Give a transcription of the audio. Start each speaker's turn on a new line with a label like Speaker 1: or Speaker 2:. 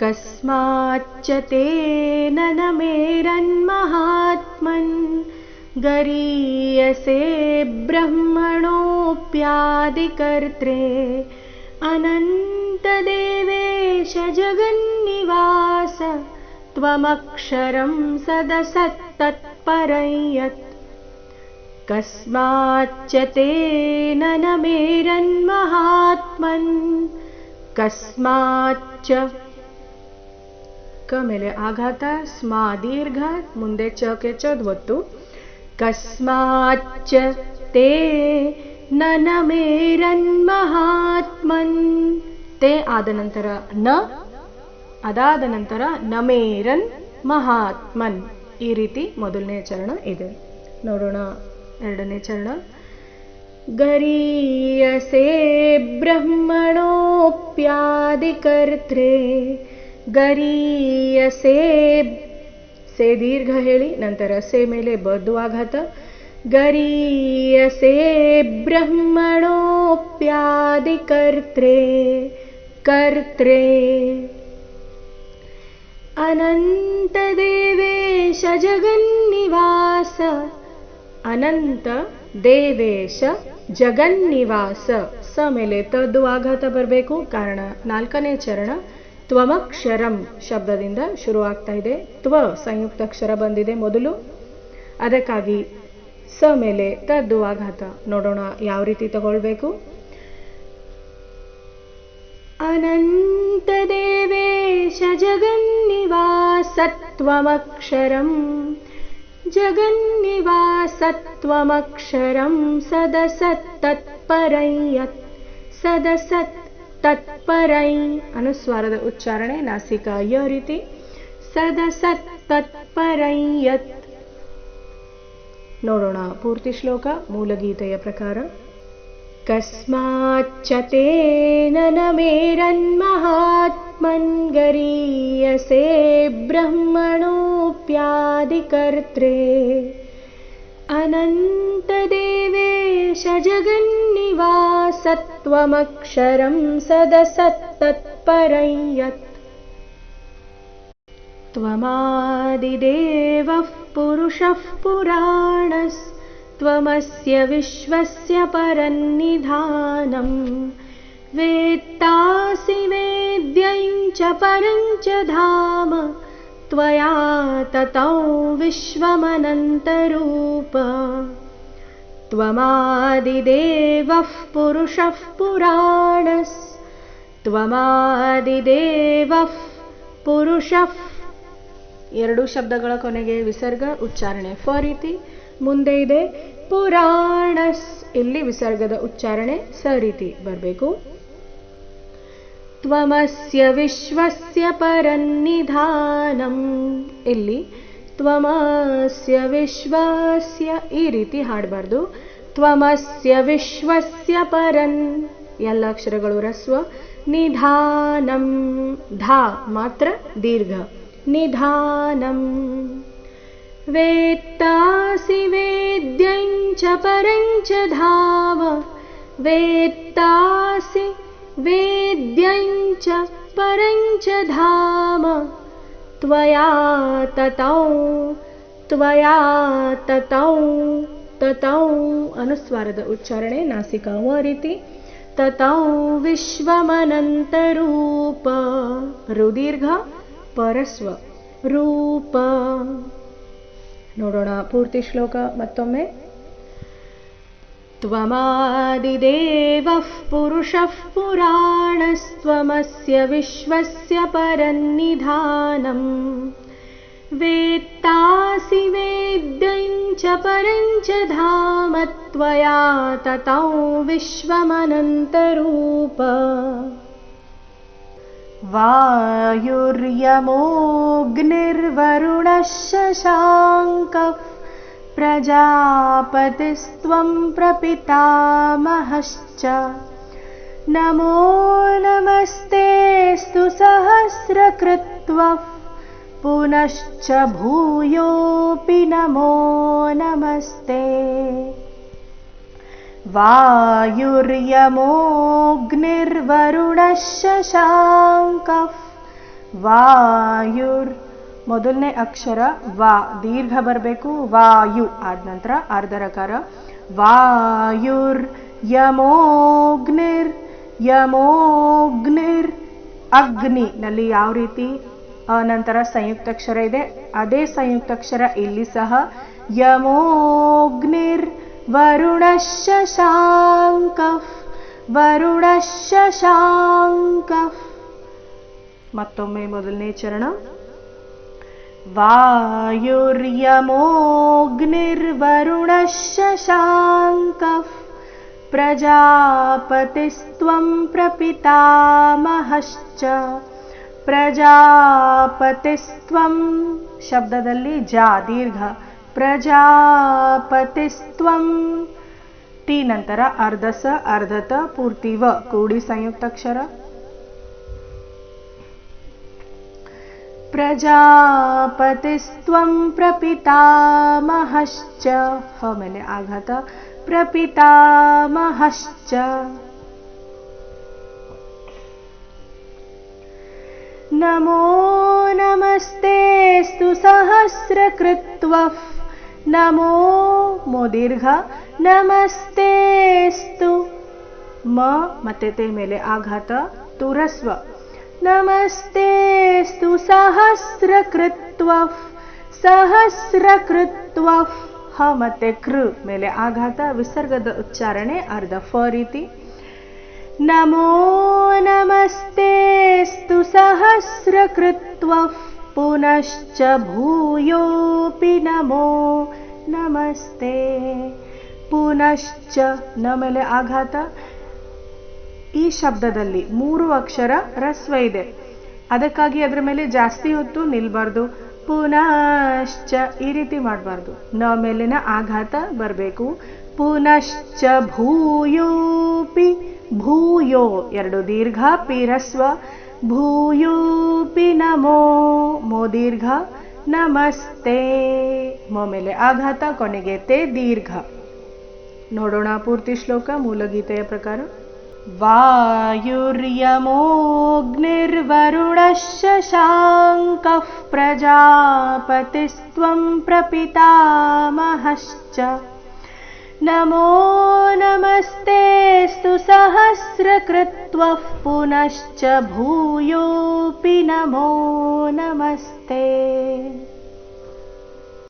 Speaker 1: कस्माच्च तेन न मेरन्महात्मन् गरीयसे ब्रह्मणोऽप्यादिकर्त्रे अनन्तदेवेश जगन्निवास त्वमक्षरं सदसत्तत्परं यत् कस्माच्च तेन न मेरन्महात्मन् कस्माच्च ಕ ಮೇಲೆ ಆಘಾತ, ಸ್ಮಾ ದೀರ್ಘ, ಮುಂದೆ ಚಕ್ಕೆ ಚದ್ವತ್ತು ಕಸ್ಮಾಚ್ಚ ತೇ ನನ ಮೇರನ್ ಮಹಾತ್ಮನ್. ತೇ ಆದ ನಂತರ ನ, ಅದಾದ ನಂತರ ನಮೇರನ್ ಮಹಾತ್ಮನ್. ಈ ರೀತಿ ಮೊದಲನೇ ಚರಣ ಇದೆ. ನೋಡೋಣ ಎರಡನೇ ಚರಣ. ಗರೀಯಸೆ ಬ್ರಹ್ಮಣೋಪ್ಯಾದಿಕರ್ತ್ರೆ ಗರೀಯಸೆ ಸೆ ದೀರ್ಘ ಹೇಳಿ ನಂತರ ಸೆ ಮೇಲೆ ಬದ್ದು ಆಘಾತ ಗರೀಯಸೆ ಬ್ರಹ್ಮಣೋಪ್ಯಾದಿಕರ್ತ್ರೆ ಕರ್ತ್ರೆ ಅನಂತದೇವೇಶ ಜಗನ್ನಿವಾಸ ಅನಂತ ದೇವೇಶ ಜಗನ್ನಿವಾಸ ಸ ಮೇಲೆ ತದ್ದು ಆಘಾತ ಬರಬೇಕು ಕಾರಣ ನಾಲ್ಕನೇ ಚರಣ ತ್ವಮಕ್ಷರಂ ಶಬ್ದದಿಂದ ಶುರುವಾಗ್ತಾ ಇದೆ ತ್ವ ಸಂಯುಕ್ತಾಕ್ಷರ ಬಂದಿದೆ ಮೊದಲು ಅದಕ್ಕಾಗಿ ಸ ಮೇಲೆ ತದ್ದು ಆಘಾತ ನೋಡೋಣ ಯಾವ ರೀತಿ ತಗೊಳ್ಬೇಕು अनन्तदेवेश जगन्निवासत्वमक्षरं जगन्निवासत्वमक्षरं सदसत्तत्परै यत् ಸದಸತ್ ತತ್ಪರೈ ಅನುಸ್ವಾರದ ಉಚ್ಚಾರಣೆ ನಾಸಿಕ ಯ ರೀತಿ ಸದಸತ್ ತತ್ಪರೈ ಯತ್ ನೋಡೋಣ ಪೂರ್ತಿ ಶ್ಲೋಕ ಮೂಲಗೀತೆಯ ಪ್ರಕಾರ कस्माच्च तेन न मेरन्महात्मन् गरीयसे ब्रह्मणोऽप्यादिकर्त्रे अनन्तदेवेश जगन्निवासत्वमक्षरं सदसत्तत्परं यत् त्वमादिदेवः पुरुषः पुराणस् त्वमस्य विश्वस्य परन्निधानं। वेत्तासि वेद्यं च परं च धाम त्वया ततौ विश्वमनन्तरूप त्वमादिदेवः पुरुषः पुराणस् त्वमादिदेवः ಪುರುಷಃ ಎರಡು ಶಬ್ದಗಳ ಕೊನೆಗೆ ವಿಸರ್ಗ ಉಚ್ಚಾರಣೆ ಫ ರೀತಿ ಮುಂದೆ ಇದೆ ಪುರಾಣಸ್ ಇಲ್ಲಿ ವಿಸರ್ಗದ ಉಚ್ಚಾರಣೆ ಸ ರೀತಿ ಬರಬೇಕು ತ್ವಮಸ್ಯ ವಿಶ್ವಸ್ಯ ಪರನ್ನಿಧಾನಂ ಇಲ್ಲಿ ತ್ವಮಸ್ಯ ವಿಶ್ವಸ್ಯ ಈ ರೀತಿ ಹಾಡಬಾರ್ದು ತ್ವಮಸ್ಯ ವಿಶ್ವಸ್ಯ ಪರನ್ ಎಲ್ಲ ಅಕ್ಷರಗಳು ರಸ್ವ ನಿಧಾನಂ ಧಾ ಮಾತ್ರ ದೀರ್ಘ ನಿಧಾನಂ वेत्तासि वेद्यं च परं च धाम वेत्तासि वेद्यं च परं च धाम त्वया ततौ त्वया ततौ ततौ ಅನುಸ್ವಾರದ ಉಚ್ಚಾರಣೆ ನಾಸಿಕ ವ ರೀತಿ ತತೌ ವಿಶ್ವಮನಂತರೂಪ ರುದೀರ್ಘ ಪರಸ್ವ ರೂಪ ನೋಡೋಣ ಪೂರ್ತಿ ಶ್ಲೋಕ ಮತ್ತೊಮ್ಮೆ त्वमादिदेवः पुरुषः पुराणस्त्वमस्य विश्वस्य परन्निधानम् वेत्तासि वेद्यं च धाम त्वया ततौ विश्वमनन्तरूप। वायुर्यमोऽग्निर्वरुणः शशाङ्कः प्रजापतिस्त्वं प्रपितामहश्च। नमो नमस्तेऽस्तु सहस्रकृत्वः। पुनश्च भूयोऽपि नमो नमस्ते। वायुर्यमोऽग्निर्वरुणः शशाङ्कः वायुर् ಮೊದಲನೇ ಅಕ್ಷರ ವಾ, ದೀರ್ಘ ಬರಬೇಕು ವಾಯು ಆದ ನಂತರ ಅರ್ಧರಕಾರ ವಾಯುರ್, ಯಮೋಗ್ನಿರ್ ಯಮೋಗ್ನಿರ್, ಅಗ್ನಿ. ನಲ್ಲಿ ಯಾವ ರೀತಿ? ನಂತರ ಸಂಯುಕ್ತಾಕ್ಷರ ಇದೆ. ಅದೇ ಸಂಯುಕ್ತಾಕ್ಷರ ಇಲ್ಲಿ ಸಹ ಯಮೋಗ್ನಿರ್ ವರುಣಶಶಾಂಕಫ್ ವರುಣಶಶಾಂಕಫ್ ಮತ್ತೊಮ್ಮೆ ಮೊದಲನೇ ಚರಣ. वायुर्यमोऽग्निर्वरुणशशाङ्कः प्रजापतिस्त्वं ಪ್ರಪಿತಾಮಹಶ್ಚ ಪ್ರಜಾಪತಿಸ್ತ್ವಂ ಶಬ್ದದಲ್ಲಿ ಜಾ ದೀರ್ಘ ಪ್ರಜಾಪತಿಸ್ತ್ವಂ ಟಿ ನಂತರ ಅರ್ಧಸ ಅರ್ಧತ ಪೂರ್ತಿ ವ ಕೂಡಿ ಸಂಯುಕ್ತಾಕ್ಷರ प्रजापतिस्त्वं प्रपितामहश्च। ह मैंने आघात। प्रपितामहश्च। नमो नमस्तेस्तु सहस्रकृत्वः। नमो मो दीर्घ। नमस्तेस्तु मते ते मेले आघात। तुरस्व। ನಮಸ್ತೆಸ್ತು ಸಹಸ್ರಕೃತ್ವಃ ಸಹಸ್ರಕೃತ್ವಃ ಹ ಮತ್ತೆ ಕೃ ಮೇಲೆ ಆಘಾತ ವಿಸರ್ಗದ ಉಚ್ಚಾರಣೆ ಅರ್ಧ ಫ ರೀತಿ ನಮೋ ನಮಸ್ತೆಸ್ತು ಸಹಸ್ರಕೃತ್ವಃ ಪುನಶ್ಚ ಭೂಯೋಪಿ ನಮೋ ನಮಸ್ತೆ ಪುನಶ್ಚ ನ ಮೇಲೆ ಆಘಾತ ಈ ಶಬ್ದದಲ್ಲಿ ಮೂರು ಅಕ್ಷರ ರಸ್ವ ಇದೆ. ಅದಕ್ಕಾಗಿ ಅದರ ಮೇಲೆ ಜಾಸ್ತಿ ಹೊತ್ತು ನಿಲ್ಬಾರ್ದು. ಪುನಶ್ಚ ಈ ರೀತಿ ಮಾಡಬಾರ್ದು. ನ ಮೇಲಿನ ಆಘಾತ ಬರಬೇಕು. ಪುನಶ್ಚ ಭೂಯೋಪಿ, ಭೂಯೋ ಎರಡು ದೀರ್ಘ ಪಿರಸ್ವ ಭೂಯೋಪಿ ನಮೋ, ಮೋ ದೀರ್ಘ, ನಮಸ್ತೆ. ಮೋ ಮೇಲೆ ಆಘಾತ, ಕೊನೆಗೆ ತೇ ದೀರ್ಘ. ನೋಡೋಣ ಪೂರ್ತಿ ಶ್ಲೋಕ ಮೂಲಗೀತೆಯ ಪ್ರಕಾರ. वायुर्यमोऽग्निर्वरुणशशाङ्कः प्रजापतिस्त्वं प्रपितामहश्च। नमो नमस्तेस्तु सहस्रकृत्वः पुनश्च भूयोऽपि नमो नमस्ते